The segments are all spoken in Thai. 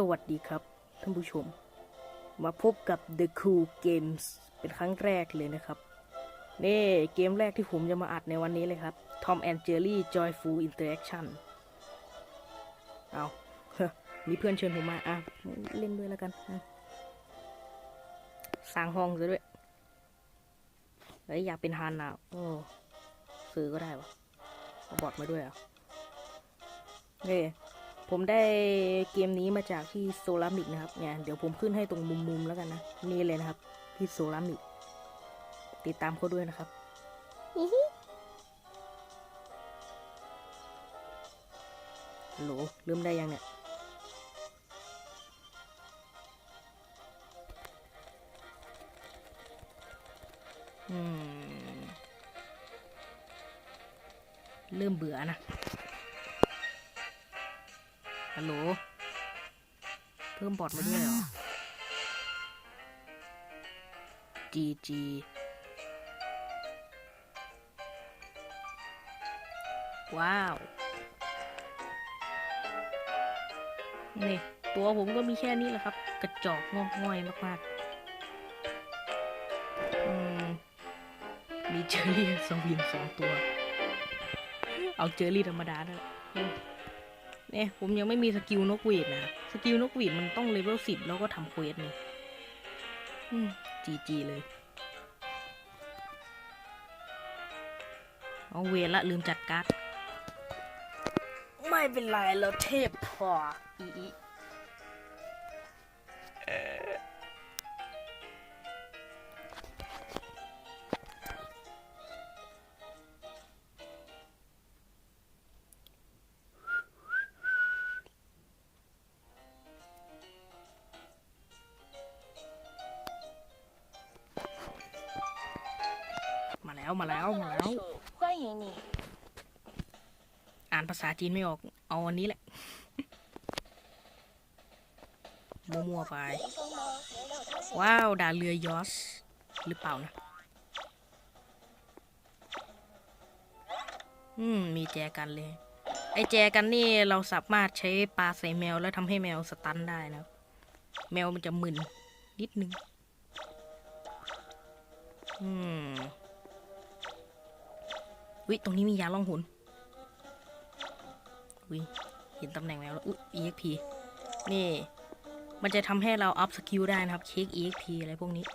สวัสดีครับท่านผู้ชม มาพบกับ The Cool Games เป็นครั้งแรกเลยนะครับ นี่เกมแรกที่ผมจะมาอัดในวันนี้เลยครับ Tom and Jerry Joyful Interaction เอาเฮ้อมีเพื่อนเชิญผมมาอะเล่นด้วยแล้วกัน สร้างห้องซะด้วยเฮ้ยอยากเป็นฮันอะโอ้ซื้อก็ได้วะเอาบอทมาด้วยอะนี่ ผมได้เกมนี้มาจากที่โซลามิกนะครับเนี่ยเดี๋ยวผมขึ้นให้ตรงมุมๆแล้วกันนะ นี่เลยนะครับ ที่โซลามิกติดตามเขาด้วยนะครับฮัลโหลเริ่มได้ยังเนี่ยอืมเริ่มเบื่อนะ ฮัลโหล เพิ่มบอทมาด้วยเหรอ GG ว้าว นี่ ตัวผมก็มีแค่นี้แหละครับ กระจอกงอกง่อยมากๆ อืม มีเจอรี่สองวินสองตัว เอาเจอรี่ธรรมดาด้วยอืม เนี่ยผมยังไม่มีสกิลนกหวีดนะสกิลนกหวีดมันต้องเลเวลสิบแล้วก็ทำเควสนี่ยจีจีเลย เอาเวรละลืมจัดการ์ด ไม่เป็นไรเราเทพพออี แล้วมาแล้วมาแล้ว อ่านภาษาจีนไม่ออก เอาอันนี้แหละมั่วๆไป ว้าวดาเรือยอส หรือเปล่านะ อืม มีแจกันเลย ไอ้แจกันนี่เราสามารถใช้ปลาใส่แมวแล้วทำให้แมวสตันได้นะ แมวมันจะมึนนิดนึง อืม วิตรงนี้มียาล่องหนวิเห็นตำแหน่งแล้วอุ้ย exp นี่ มันจะทำให้เราอัพสกิลได้นะครับ เช็ค exp อะไรพวกนี้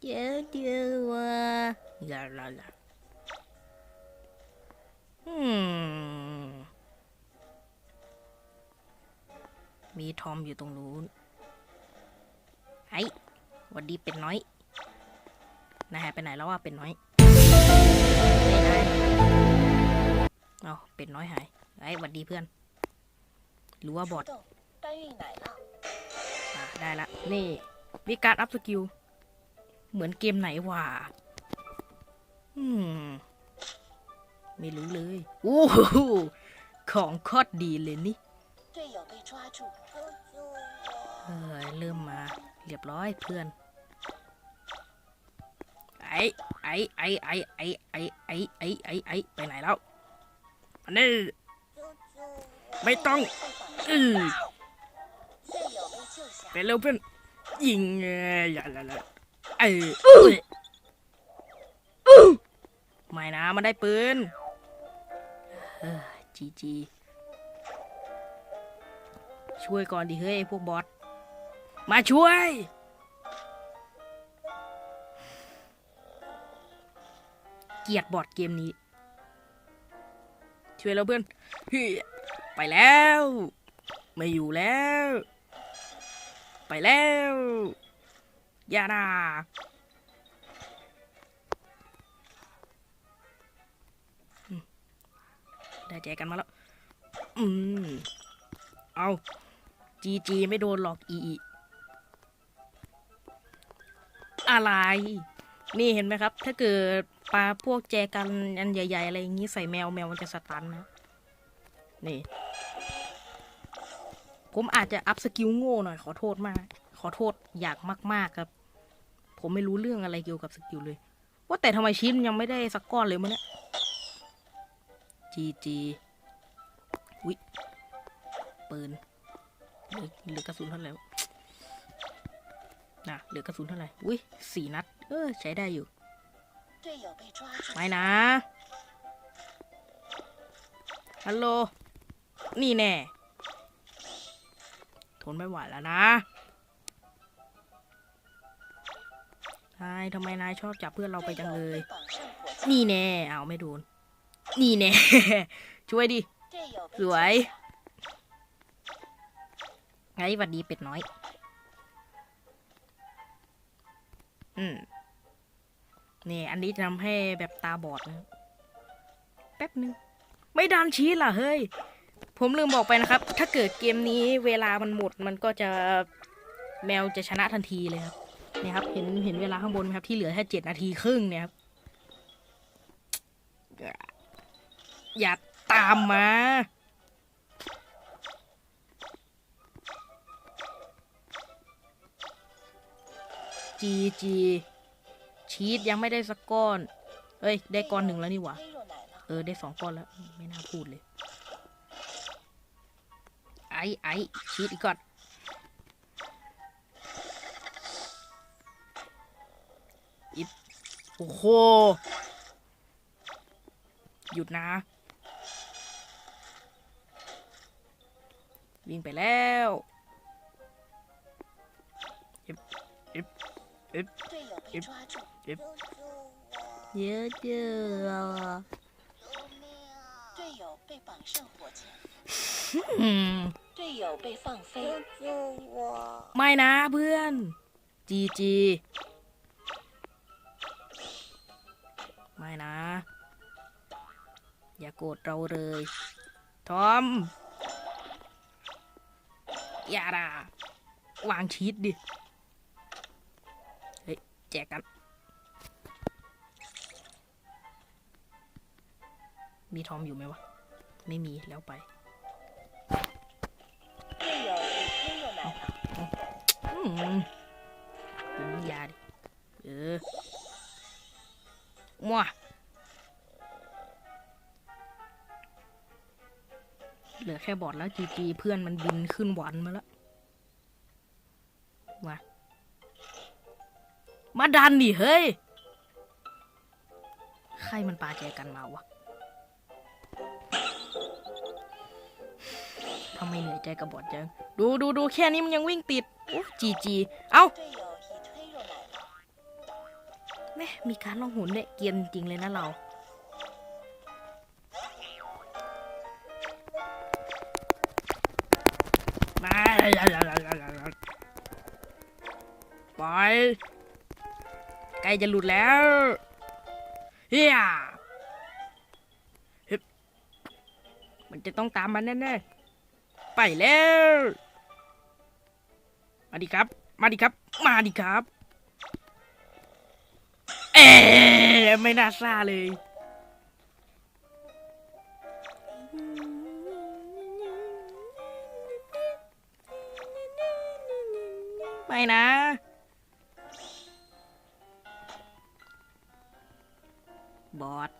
เดี๋เดียวว่ะลาลาลาอืม มีทอมอยู่ตรงนู้นไอ้วันดีเป็นน้อย นะฮะไปไหนแล้วว่าเป็นน้อยนี่นายเอาเป็นน้อยหายไอ้หวัดดีเพื่อน หรือว่าบอดได้ไหนละได้ละ นี่วิการอัพสกิล เหมือนเกมไหนวะอืม ไม่รู้เลยโอ้โหของคอดดีเลยนี่เฮ้เริ่มมา เรียบร้อยเพื่อน ไอ้ไอ้ไอ้ไอ้ไอ้ไอ้ไอ้ไอ้ไอ้ไปไหนแล้วมันนี่ไม่ต้องเออไปเร็วเพื่อนยิงอย่าละละไอ้ไม่นะมันได้ปืนจีจีช่วยก่อนดิเฮ้ยพวกบอสมาช่วย เกลียดบอดเกมนี้ ช่วยเราเพื่อนฮ้ยไปแล้ว ไม่อยู่แล้ว ไปแล้วอย่าด่าได้แจกันมาแล้ว อืม เอาจีจีไม่โดนหลอกอีอีอะไร นี่เห็นไหมครับ ถ้าเกิด ปลาพวกแจกันอันใหญ่ ๆ อะไรอย่างนี้ใส่แมวแมวมันจะสตันนะ นี่ ผมอาจจะอัพสกิลโง่หน่อยขอโทษมาก ขอโทษอยากมาก ๆ ครับ ผมไม่รู้เรื่องอะไรเกี่ยวกับสกิลเลย ว่าแต่ทำไมชิ้นยังไม่ได้สักก้อนเลยมั้งเนี่ยจีจีวิปืนเหลือกระสุนเท่าไหร่นะเหลือกระสุนเท่าไหร่อุ้ยสี่นัด เออ ใช้ได้อยู่ ไม่นะ ฮัลโหล นี่แน่ ทนไม่ไหวแล้วนะ นายทำไมนายชอบจับเพื่อนเราไปจังเลย นี่แน่ เอาไม่โดน นี่แน่ ช่วยดิ สวย ไงหวัดดีเป็ดน้อย อืม นี่อันนี้จะทำให้แบบตาบอดนะแป๊บนึง ไม่ดันชีสล่ะเฮ้ย ผมลืมบอกไปนะครับ ถ้าเกิดเกมนี้เวลามันหมดมันก็จะแมวจะชนะทันทีเลยครับเนี่ยครับ เห็นเห็นเวลาข้างบนไหมครับที่เหลือแค่เจ็ดนาทีครึ่งเนี่ยครับ อย่าตามมาจีจี ชีสยังไม่ได้สักก้อน เอ้ย ได้ก้อนหนึ่งแล้วนี่หว่า เออ ได้สองก้อนแล้ว ไม่น่าพูดเลย ไอ้ไอ้ชีสอีกก้อน อิดโอ้โห หยุดนะ วิ่งไปแล้ว อิบอิบ อิบ 队友被抓住，อิบ 救救我！ เยอะเจอ 救命啊！队友被绑上火箭， อืม 队友被放飞，救救我！ ไม่นะเพื่อน จีจี ไม่นะ อย่าโกรธเราเลย ทอม อย่าด่าวางชีตดิ เฮ้ย แจกกัน มีทอมอยู่ไหมวะ ไม่มีแล้วไปกินยาดิ เออมัวเหลือแค่บอดแล้วจีจีเพื่อนมันบินขึ้นหวันมาแล้วมา มาดันดิเฮ้ย ใครมันปาเจกันมาวะทำไมเหนื่อยใจกระบอดจัง ดูดูดูแค่นี้มันยังวิ่งติดโอ้จีจี เอ้าแม่มีการลองหุนเนี่ยเกียนจริงเลยนะเรา ล้จะหลุดแล้วเฮียมันจะต้องตามมันแน่ๆ ไปแล้ว มาดิครับ มาดิครับ มาดิครับ เอ๊ไม่น่าซาเลย ไม่นะ บอส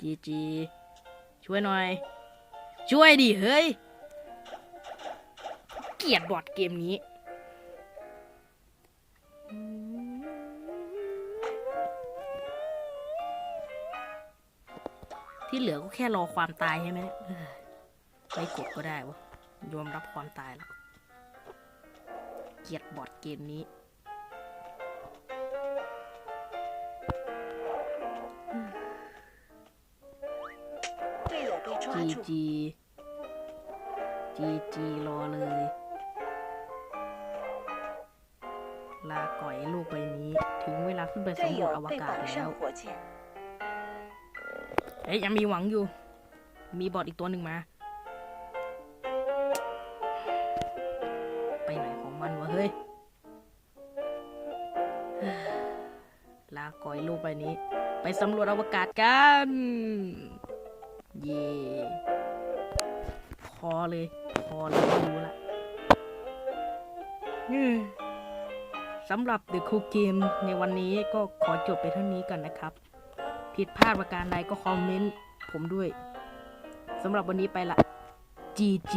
จีจีช่วยหน่อย ช่วยดิ เฮ้ย เกลียดบอดเกมนี้ ที่เหลือก็แค่รอความตายใช่ไหมเนี่ยไม่กดก็ได้วะยอมรับความตายแล้ว เกลียดบอดเกมนี้ จีจีจีจีรอเลย ลาก่อยลูกใบนี้ ถึงเวลาขึ้นไปสำรวจอวกาศแล้วเอ้ยยังมีหวังอยู่ มีบอดอีกตัวหนึ่งมา ไปไหนของมันวะเฮ้ย ลาก่อยลูกใบนี้ ไปสำรวจอวกาศกัน เย่พอเลย พอเลยไม่รู้ละสำหรับ The Cool Game ในวันนี้ก็ขอจบไปเท่านี้กันนะครับ ผิดพลาดประการใดก็คอมเมนต์ผมด้วย สำหรับวันนี้ไปละ GG